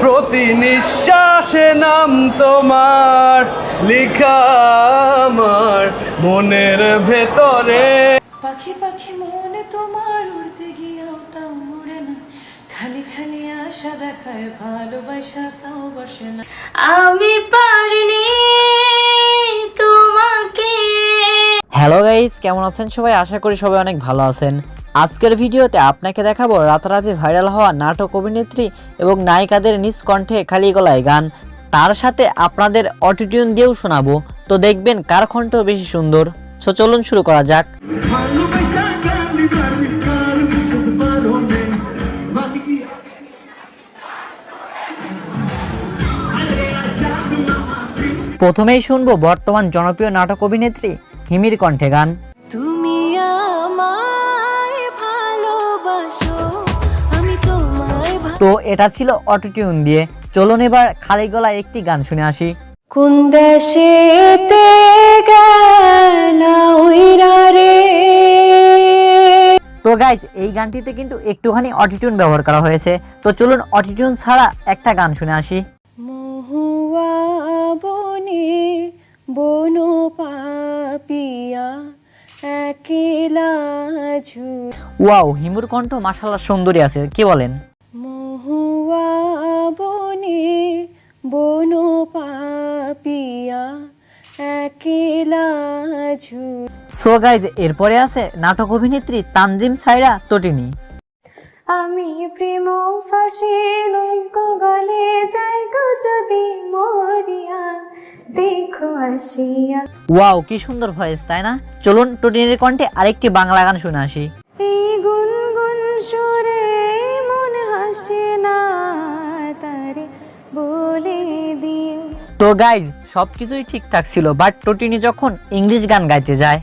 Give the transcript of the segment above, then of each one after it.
প্রতি নিঃশ্বাসে নাম তোমার লিখা আমার মনের ভেতরে। পাখি পাখি মনে তোমার উড়তে গিয়েও তা উড়ে না। খালি খালি আশা দেখায় ভালোবাসা তাও বসে না। আমি পারিনি। হ্যালো গাইস কেমন আছেন সবাই? আশা করি সবাই অনেক ভালো আছেন। আজকের ভিডিওতে আপনাকে দেখাবো রাতারাতি ভাইরাল হওয়া নাটক অভিনেত্রী এবং নায়িকাদের নিজ কণ্ঠে খালি গলায় গান। তার সাথে আপনাদের অটিটিউন দিয়েও শোনাবো। তো দেখবেন কার কণ্ঠ বেশি সুন্দর। সো চলুন শুরু করা যাক। প্রথমেই শুনব বর্তমান জনপ্রিয় নাটক অভিনেত্রী হিমির কণ্ঠে গান। তুমি আমায় ভালোবাসো আমি তোমায় তো এটা ছিল অটোটিউন দিয়ে। চলুন এবার খালি গলায় একটি গান শুনে আসি। কোন দেশেতে তো গাইজ এই গানটিতে কিন্তু একটুখানি অটিটিউন ব্যবহার করা হয়েছে। তো চলুন অটিটিউন ছাড়া একটা গান শুনে আসি। একেলা ওয়াও হিমুর কণ্ঠ মাসাল্লাহ সুন্দরী আছে কি বলেন? মহুয়া বনে বনো পাপিয়া একেলা ঝু। সো গাইজ এরপরে আছে নাটক অভিনেত্রী তানজিম সাইরা তটিনী। আমি প্রেম ফাঁসি নৈক গলে যাই গো যদি মরিয়া। দেখো আসিয়া। ওয়াও কি সুন্দর ভয়েস তাই না? চলুন তটিনীর কণ্ঠে আরেকটি বাংলা গান শুনে আসি। এই গুনগুন সুরে মন হাসে না তারে বলে দিও। তো গাইজ সবকিছুই ঠিকঠাক ছিল বাট টটিনি যখন ইংলিশ গান গাইতে যায়।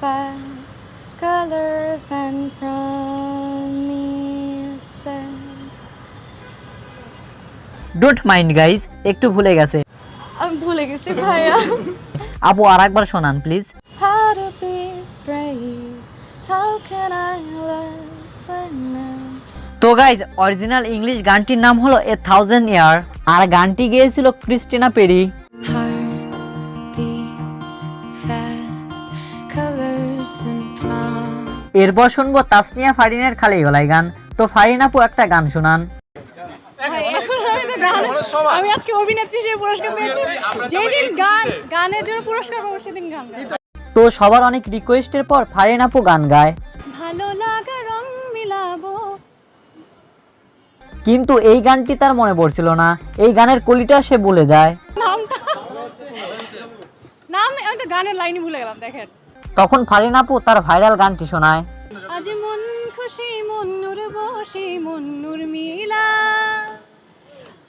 fast, colors and promises. Don't mind guys একটু ভুলে গেছে। আমি ভুলে গেছি ভাইয়া। আপু আর একবার শোনান প্লিজ? তো গাইজ অরিজিনাল ইংলিশ গানটির নাম হলো এ থাউজেন্ড ইয়ার আর গানটি গেয়েছিল ক্রিস্টিনা পেরি. এরপর শুনব তাসনিয়া ফারিনের খালি গলায় গান। তো ফারিন আপু একটা গান শোনান। আমি আজকে অভিনেত্রী হিসেবে পুরস্কার পেয়েছি। যেদিন গান গানের জন্য পুরস্কার পাবো সেদিন গান তো সবার অনেক রিকোয়েস্টের পর ফারিন আপু গান গায়। ভালো লাগা রং মিলাবো। কিন্তু এই গানটি তার মনে পড়ছিল না। এই গানের কলিটা সে ভুলে যায়। নাম আমি তো গানের লাইনই ভুলে গেলাম দেখেন। তখন ফারিন আপু তার ভাইরাল গানটি শোনায়। আজ মন খুশি মন নূর বসি মন নূর মিলা।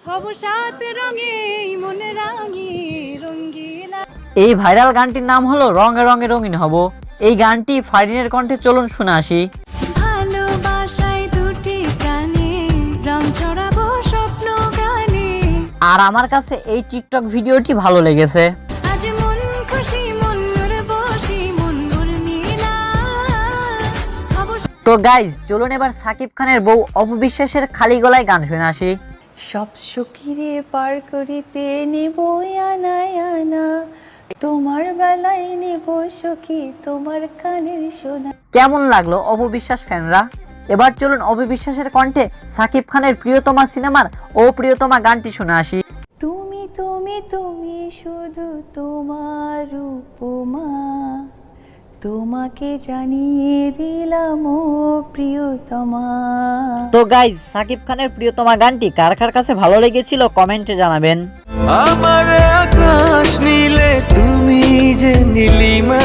হব সাত রঙে এই মনে রাঙি রঙ্গিলা। এই ভাইরাল গানটির নাম হলো রঙে রঙে রঙিন হব। এই গানটি ফারিনের কণ্ঠে চলুন শুনে আসি। ভালোবাসায় দুটি প্রাণে রং ছড়াবো স্বপ্ন গানে। আর আমার কাছে এই টিকটক ভিডিওটি ভালো লেগেছে। মন মন মন তো গাইজ চলুন এবার সাকিব খানের বউ অপবিশ্বাসের খালি গলায় গান শুনে আসি। সব সখীরে পার করিতে নেব আনায় আনা। তোমার বেলায় নেব সখী তোমার কানের সোনা। কেমন লাগল অপবিশ্বাস ফ্যানরা? এবার চলুন অপবিশ্বাসের কণ্ঠে সাকিব খানের প্রিয়তমা সিনেমার ও প্রিয়তমা গানটি শুনে আসি। তুমি তুমি তুমি শুধু তোমার উপমা। তোমাকে জানিয়ে দিলাম ও প্রিয়তমা। তো গাইজ সাকিব খানের প্রিয়তমা গানটি কার কার কাছে ভালো লেগেছিল কমেন্টে জানাবেন। আমার আকাশ নীলে তুমি যে নীলিমা।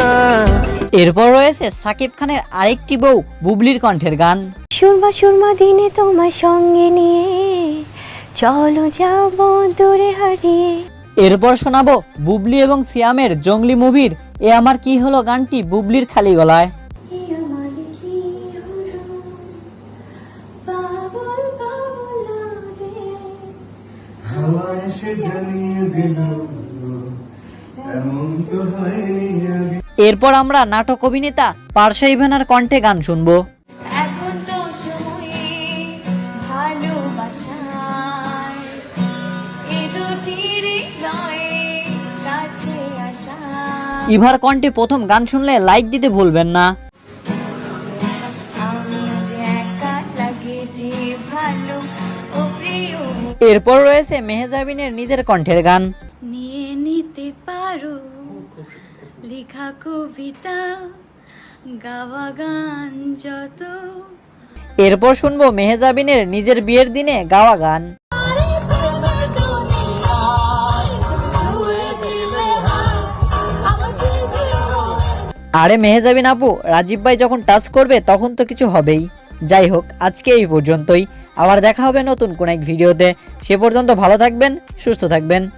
এরপর রয়েছে সাকিব খানের আরেকটি বউ বুবলির কণ্ঠের গান। সুরমা সুরমা দিনে তোমার সঙ্গে নিয়ে চলো যাব দূরে হারিয়ে। এরপর শোনাবো বুবলি এবং সিয়ামের জঙ্গলি মুভির এ আমার কি হলো গানটি বুবলির খালি গলায়? এরপর আমরা নাটক অভিনেতা পার্শা ইভেনার কণ্ঠে গান শুনব। ইভার কণ্ঠে প্রথম গান শুনলে লাইক দিতে ভুলবেন না। এরপর রয়েছে মেহেজাবিনের নিজের কণ্ঠের গান। নিয়ে নিতে পারো লেখা কবিতা গাওয়া গান যত। এরপর শুনব মেহেজাবিনের নিজের বিয়ের দিনে গাওয়া গান। আরে মেহেজাবিন আপু, রাজীব ভাই যখন টাচ করবে তখন তো কিছু হবেই। যাই হোক, আজকে এই পর্যন্তই। আবার দেখা হবে নতুন কোন এক ভিডিওতে। সে পর্যন্ত ভালো থাকবেন, সুস্থ থাকবেন।